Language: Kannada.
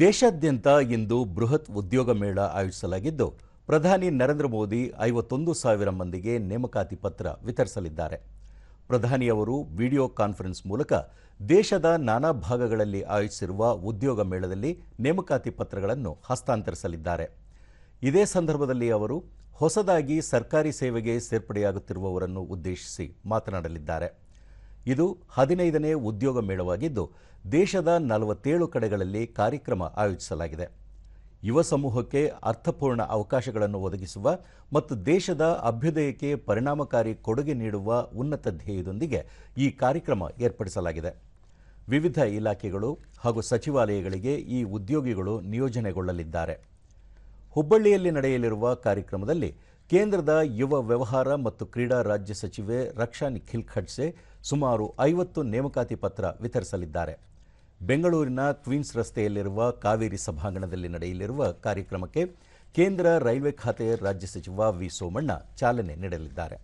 ದೇಶಾದ್ಯಂತ ಇಂದು ಬೃಹತ್ ಉದ್ಯೋಗ ಮೇಳ ಆಯೋಜಿಸಲಾಗಿದ್ದು, ಪ್ರಧಾನಿ ನರೇಂದ್ರ ಮೋದಿ ಐವತ್ತೊಂದು ಸಾವಿರ ಮಂದಿಗೆ ನೇಮಕಾತಿ ಪತ್ರ ವಿತರಿಸಲಿದ್ದಾರೆ. ಪ್ರಧಾನಿಯವರು ವಿಡಿಯೋ ಕಾನ್ಫರೆನ್ಸ್ ಮೂಲಕ ದೇಶದ ನಾನಾ ಭಾಗಗಳಲ್ಲಿ ಆಯೋಜಿಸಿರುವ ಉದ್ಯೋಗ ಮೇಳದಲ್ಲಿ ನೇಮಕಾತಿ ಪತ್ರಗಳನ್ನು ಹಸ್ತಾಂತರಿಸಲಿದ್ದಾರೆ. ಇದೇ ಸಂದರ್ಭದಲ್ಲಿ ಅವರು, ಹೊಸದಾಗಿ ಸರ್ಕಾರಿ ಸೇವೆಗೆ ಸೇರ್ಪಡೆಯಾಗುತ್ತಿರುವವರನ್ನು ಉದ್ದೇಶಿಸಿ ಮಾತನಾಡಲಿದ್ದಾರೆ. ಇದು ಹದಿನೈದನೇ ಉದ್ಯೋಗ ಮೇಳವಾಗಿದ್ದು, ದೇಶದ ನಲವತ್ತೇಳು ಕಡೆಗಳಲ್ಲಿ ಕಾರ್ಯಕ್ರಮ ಆಯೋಜಿಸಲಾಗಿದೆ. ಯುವ ಸಮೂಹಕ್ಕೆ ಅರ್ಥಪೂರ್ಣ ಅವಕಾಶಗಳನ್ನು ಒದಗಿಸುವ ಮತ್ತು ದೇಶದ ಅಭ್ಯುದಯಕ್ಕೆ ಪರಿಣಾಮಕಾರಿ ಕೊಡುಗೆ ನೀಡುವ ಉನ್ನತ ಧ್ಯೇಯದೊಂದಿಗೆ ಈ ಕಾರ್ಯಕ್ರಮ ಏರ್ಪಡಿಸಲಾಗಿದೆ. ವಿವಿಧ ಇಲಾಖೆಗಳು ಹಾಗೂ ಸಚಿವಾಲಯಗಳಿಗೆ ಈ ಉದ್ಯೋಗಿಗಳು ನಿಯೋಜನೆಗೊಳ್ಳಲಿದ್ದಾರೆ. ಹುಬ್ಬಳ್ಳಿಯಲ್ಲಿ ನಡೆಯಲಿರುವ ಕಾರ್ಯಕ್ರಮದಲ್ಲಿ ಕೇಂದ್ರದ ಯುವ ವ್ಯವಹಾರ ಮತ್ತು ಕ್ರೀಡಾ ರಾಜ್ಯ ಸಚಿವೆ ರಕ್ಷಾ ನಿಖಿಲ್ ಖಡ್ಸೆ ಸುಮಾರು ಐವತ್ತು ನೇಮಕಾತಿ ಪತ್ರ ವಿತರಿಸಲಿದ್ದಾರೆ. ಬೆಂಗಳೂರಿನ ಕ್ವೀನ್ಸ್ ರಸ್ತೆಯಲ್ಲಿರುವ ಕಾವೇರಿ ಸಭಾಂಗಣದಲ್ಲಿ ನಡೆಯಲಿರುವ ಕಾರ್ಯಕ್ರಮಕ್ಕೆ ಕೇಂದ್ರ ರೈಲ್ವೆ ಖಾತೆ ರಾಜ್ಯ ಸಚಿವ ವಿ ಸೋಮಣ್ಣ ಚಾಲನೆ ನೀಡಲಿದ್ದಾರೆ.